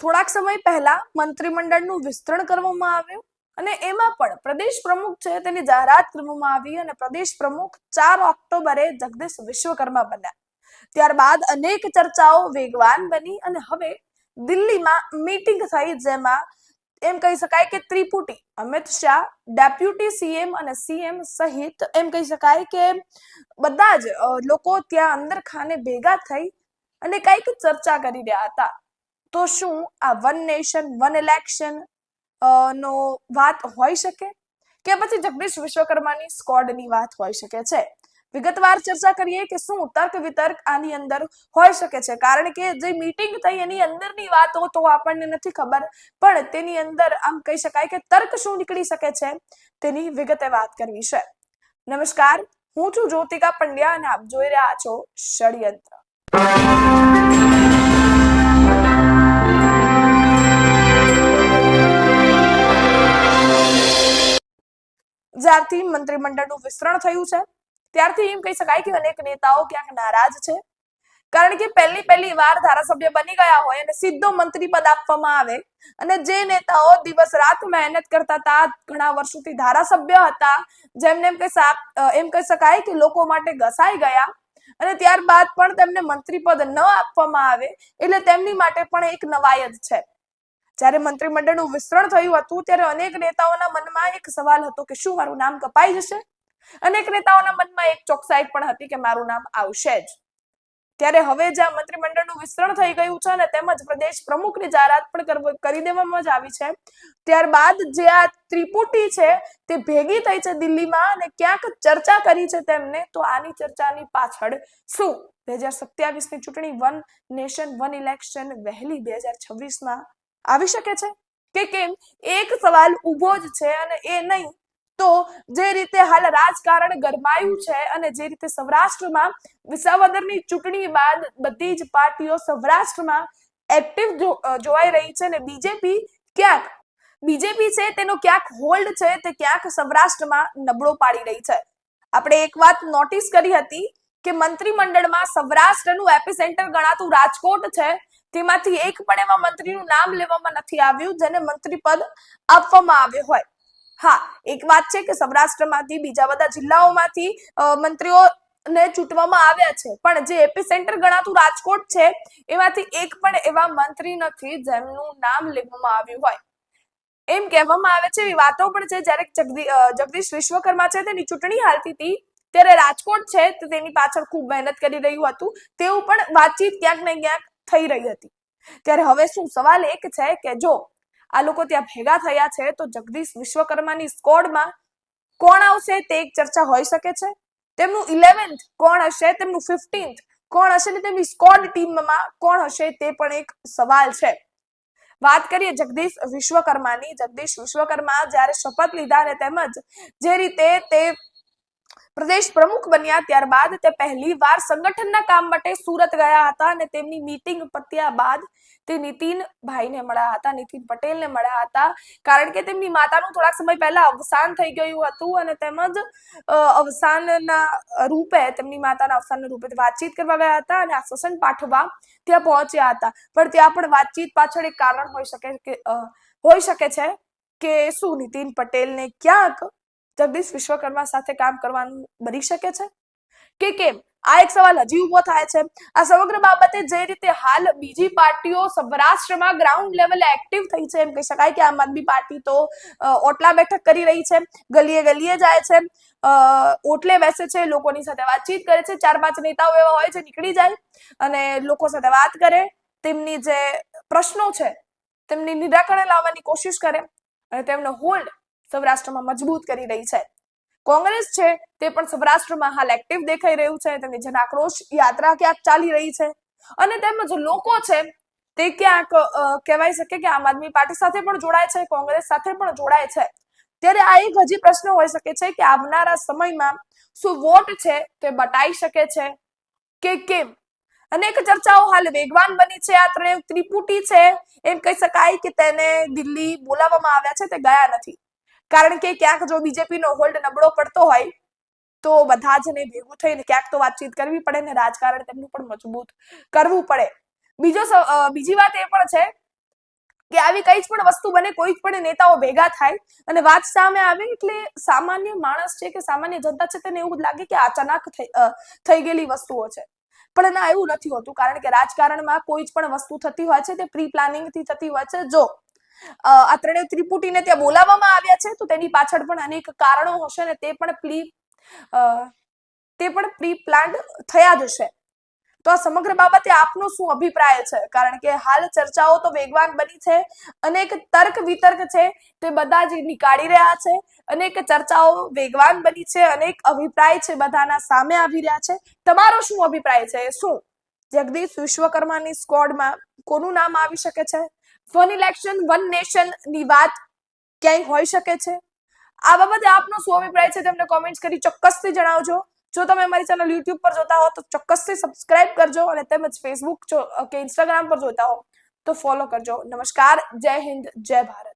થોડાક સમય પહેલા મંત્રીમંડળનું વિસ્તરણ કરવામાં આવ્યું અને એમાં પણ પ્રદેશ પ્રમુખ છે તેની જાહેરાત કરવામાં આવી અને પ્રદેશ પ્રમુખ ચાર ઓક્ટોબરે જગદીશ વિશ્વકર્મા બન્યા. ત્યારબાદ અનેક ચર્ચાઓ વેગવાન બની અને હવે દિલ્હીમાં મીટિંગ થઈ જેમાં એમ કહી શકાય કે ત્રિપુટી, અમિત શાહ, ડેપ્યુટી સીએમ અને સીએમ સહિત એમ કહી શકાય કે બધા જ લોકો ત્યાં અંદર ખાને ભેગા થઈ અને કંઈક ચર્ચા કરી રહ્યા હતા. તો શું આ વન નેશન, વન ઇલેક્શન નો વાત હોઈ શકે? કે પછી જગદીશ વિશ્વકર્માની સ્કોડની વાત હોઈ શકે છે? વિગતવાર ચર્ચા કરીએ કે શું તર્ક વિતર્ક આની અંદર હોઈ શકે છે? કારણ કે જે મીટિંગ થઈ એની અંદરની વાતો તો આપણને નથી ખબર, પણ તેની અંદર આમ કહી શકાય કે તર્ક શું નીકળી શકે છે? તેની વિગતે વાત કરવી છે. નમસ્કાર, હું છું જ્યોતિકા પંડ્યા અને આપ જોઈ રહ્યા છો ષડયંત્ર. જ્યારથી મંત્રીમંડળનું વિસ્તરણ થયું છે. ત્યારથી એમ કહી શકાય કે અનેક નેતાઓ ક્યાંક નારાજ છે. કારણ કે પહેલી પહેલી વાર ધારાસભ્ય બની ગયા હોય અને સીધો મંત્રી પદ આપવામાં આવે અને જે નેતાઓ દિવસ રાત મહેનત કરતા હતા, ઘણા વર્ષોથી ધારાસભ્ય હતા, જેમને એમ કહી એમ કહી શકાય કે લોકો માટે ઘસાઈ ગયા અને ત્યારબાદ પણ તેમને મંત્રી પદ ન આપવામાં આવે એટલે તેમની માટે પણ એક નવાયત છે. જ્યારે મંત્રીમંડળનું વિસ્તરણ થયું હતું, ત્યારે અનેક નેતાઓના મનમાં એક સવાલ હતો કે શું મારું નામ કપાઈ જશે? અનેક નેતાઓના મનમાં એક ચોકસાઈ પણ હતી કે મારું નામ આવશે જ. ત્યારે હવે જ્યાં મંત્રીમંડળનું વિસ્તરણ થઈ ગયું છે અને તેમજ પ્રદેશ પ્રમુખની જાહેરાત પણ કરી દેવામાં જ આવી છે. ત્યારબાદ જે આ ત્રિપુટી છે, તે ભેગી થઈ છે દિલ્હીમાં અને ક્યાંક ચર્ચા કરી છે તેમને, તો આની ચર્ચાની પાછળ શું? બે હજાર સત્યાવીસની ચૂંટણી વન નેશન, વન ઇલેક્શન વહેલી બે હજાર છવ્વીસમાં આવી શકે છે? કે કેમ? એક સવાલ ઊભો જ છે અને એ નહીં. તો જે રીતે હાલ રાજકારણ ગરમાયું છે અને જે રીતે સૌરાષ્ટ્રમાં વિસાવદરની ચૂંટણી બાદ બધી જ પાર્ટીઓ સૌરાષ્ટ્રમાં એક્ટિવ જોવાઈ રહી છે અને બીજેપી ક્યાંક બીજેપી છે તેનો ક્યાંક હોલ્ડ છે તે ક્યાંક સૌરાષ્ટ્રમાં નબળો પાડી રહી છે. આપણે એક વાત નોટિસ કરી હતી કે મંત્રીમંડળમાં સૌરાષ્ટ્રનું એપિસેન્ટર ગણાતું રાજકોટ છે તેમાંથી એક પણ એવા મંત્રીનું નામ લેવામાં નથી આવ્યું, જેને મંત્રી પદ આપવામાં આવ્યું હોય. હા, એક વાત છે કે સૌરાષ્ટ્રમાંથી બીજા બધા જિલ્લાઓમાંથી મંત્રીઓ ને ચૂંટવામાં આવ્યા છે. પણ જે એપિસેન્ટર ગણાતું રાજકોટ છે, એમાંથી એક પણ એવા મંત્રી નથી જેમનું નામ લેવામાં આવ્યું હોય. એમ કહેવામાં આવે છે એવી વાતો પણ છે, જ્યારે જગદીશ વિશ્વકર્મા છે તેની ચૂંટણી હાલતી હતી, ત્યારે રાજકોટ છે તેની પાછળ ખૂબ મહેનત કરી રહ્યું હતું. તેવું પણ વાતચીત ક્યાંક ને ક્યાંક થઈ રહી હતી. ત્યારે હવે શું? સવાલ એક છે કે જો આ લોકો ત્યાં ભેગા થયા છે, તો જગદીશ વિશ્વકર્માની સ્કોડમાં કોણ આવશે તે એક ચર્ચા હોઈ શકે છે? તેમનું ઇલેવન્થ કોણ હશે? તેમનું ફિફ્ટીન્થ કોણ હશે? ને તેમની સ્કોડ ટીમમાં કોણ હશે તે પણ એક સવાલ છે. વાત કરીએ જગદીશ વિશ્વકર્માની. જગદીશ વિશ્વકર્મા જ્યારે શપથ લીધા ને તેમજ જે રીતે તે પ્રદેશ પ્રમુખ બન્યા ત્યારબાદ તે પહેલી વાર સંગઠનના કામ માટે સુરત ગયા હતા અને તેમની મીટિંગ પત્યા બાદ તે નીતિનભાઈને મળ્યા હતા, નીતિન પટેલને મળ્યા હતા. કારણ કે તેમની માતાનું થોડાક સમય પહેલા અવસાન થઈ ગયું હતું અને તેમજ અવસાનના રૂપે તેમની માતાના અવસાનના રૂપે વાતચીત કરવા ગયા હતા અને આશ્વાસન પાઠવવા ત્યાં પહોંચ્યા હતા. પણ ત્યાં પણ વાતચીત પાછળ એક કારણ હોઈ શકે કે હોઈ શકે છે કે શું નીતિન પટેલને ક્યાંક જગદીશ વિશ્વકર્મા સાથે કામ કરવાનું બની શકે છે? કે કેમ? આ એક સવાલ હજી ઊભો થાય છે. આ સમગ્ર બાબતે જે રીતે હાલ બીજી પાર્ટીઓ સૌરાષ્ટ્રમાં ગ્રાઉન્ડ લેવલે એક્ટિવ થઈ છે, એમ કહી શકાય કે આમ આદમી પાર્ટી તો ઓટલા બેઠક કરી રહી છે, ગલીએ ગલીએ જાય છે ઓટલે બેસે છે, લોકોની સાથે વાતચીત કરે છે, ચાર પાંચ નેતાઓ એવા હોય છે નીકળી જાય અને લોકો સાથે વાત કરે, તેમની જે પ્રશ્નો છે, તેમની નિરાકરણ લાવવાની કોશિશ કરે અને તેમનો હોલ્ડ સૌરાષ્ટ્રમાં મજબૂત કરી રહી છે. કોંગ્રેસ છે તે પણ સૌરાષ્ટ્રમાં હાલ એક્ટિવ દેખાઈ રહ્યું છે. તેમની જન આક્રોશ યાત્રા ક્યાંક ચાલી રહી છે. અને તેમજ લોકો છે તે ક્યાંક કહેવાય શકે કે આમ આદમી પાર્ટી સાથે પણ જોડાય છે, કોંગ્રેસ સાથે પણ જોડાય છે. ત્યારે આ એક હજી પ્રશ્ન હોઈ શકે છે કે આવનારા સમયમાં શું વોટ છે તે બટાઈ શકે છે કે કેમ? અનેક ચર્ચાઓ હાલ વેગવાન બની છે. આ ત્રણે ત્રિપુટી છે. એમ કહી શકાય કે તેને દિલ્હી બોલાવવામાં આવ્યા છે. તે ગયા નથી. કારણ કે ક્યાંક જો બીજેપી નો હોલ્ડ નબળો પડતો હોય, તો બધા જ ને ભેગું થઈને ક્યાંક તો વાતચીત કરવી પડે ને રાજકારણ તેમનું પણ મજબૂત કરવું પડે. બીજો બીજી વાત એ પણ છે કે આવી કઈ જ પણ વસ્તુ બને, કોઈ પણ નેતાઓ ભેગા થાય અને વાત સામે આવે એટલે સામાન્ય માણસ છે કે સામાન્ય જનતા છે તેને એવું લાગે કે અચાનક થઈ ગયેલી વસ્તુઓ છે. પણ ના, એવું નથી હોતું. કારણ કે રાજકારણમાં કોઈ જ પણ વસ્તુ થતી હોય છે તે પ્રી પ્લાનિંગથી થતી હોય છે. જો આ ત્રણેય ત્રિપુટીને ત્યાં બોલાવવામાં આવ્યા છે. તો તેની પાછળ પણ અનેક કારણો હશે ને તે પણ પ્રી તે પણ પ્રી પ્લાન્ડ થયા જ હશે. તો આ સમગ્ર બાબતે આપનો શું અભિપ્રાય છે? કારણ કે હાલ ચર્ચાઓ તો વેગવાન બની છે. અનેક તર્ક વિતર્ક છે. તે બધા જ નીકાળી રહ્યા છે. અનેક ચર્ચાઓ વેગવાન બની છે. અનેક અભિપ્રાય છે બધાના સામે આવી રહ્યા છે. તમારો શું અભિપ્રાય છે? શું? જગદીશ વિશ્વકર્માની સ્કોડમાં કોનું નામ આવી શકે છે? વન ઇલેક્શન વન નેશનની વાત ક્યાંય હોઈ શકે છે? આ બાબતે આપનો શું અભિપ્રાય છે? તેમને કોમેન્ટ કરી ચોક્કસથી જણાવજો. જો તમે અમારી ચેનલ યુટ્યુબ પર જોતા હો, તો ચોક્કસથી સબસ્ક્રાઇબ કરજો અને તેમજ ફેસબુક કે ઇન્સ્ટાગ્રામ પર જોતા હો, તો ફોલો કરજો. નમસ્કાર. જય હિન્દ. જય ભારત.